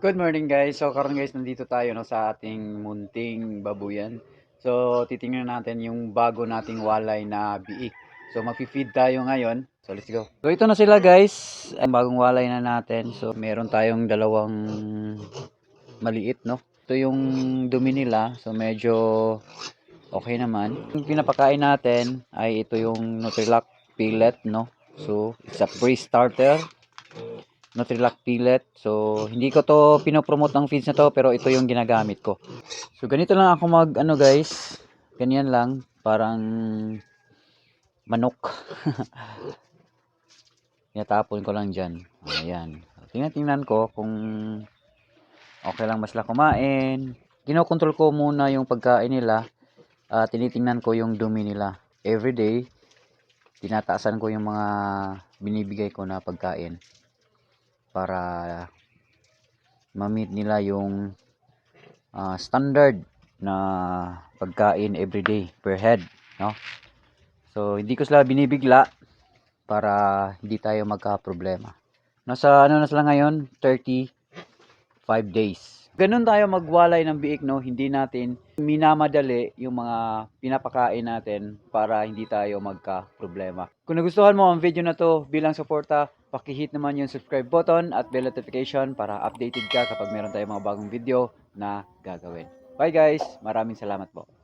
Good morning guys. So karon guys nandito tayo no sa ating munting babuyan. So titingnan natin yung bago nating walay na biik. So magfi-feed tayo ngayon. So let's go. So ito na sila guys. Ang bagong walay na natin. So meron tayong dalawang maliit no. Ito yung dumi nila. So medyo okay naman. Yung pinapakain natin ay ito yung Nutrilak Pillet no. So it's a pre-starter. Nutrilak Pillet. So, hindi ko to pinopromote ng feeds na to, pero ito yung ginagamit ko. So, ganito lang ako mag, ano guys, ganyan lang, parang manok. Tinatapon ko lang dyan. Ayan. Tingnan, tingnan ko kung okay lang ba sila kumain. Kinokontrol ko muna yung pagkain nila. at tinitingnan ko yung dumi nila. Everyday, tinataasan ko yung mga binibigay ko na pagkain para ma-meet nila yung ah, standard na pagkain everyday per head, no? So, hindi ko sila binibigla para hindi tayo magka-problema. Nasa ano na sila ngayon? 35 days. Ganun tayo magwalay ng biik, no? Hindi natin minamadali yung mga pinapakain natin para hindi tayo magka-problema. Kung nagustuhan mo ang video na to bilang suporta, pakihit naman yung subscribe button at bell notification para updated ka kapag meron tayong mga bagong video na gagawin. Bye guys! Maraming salamat po.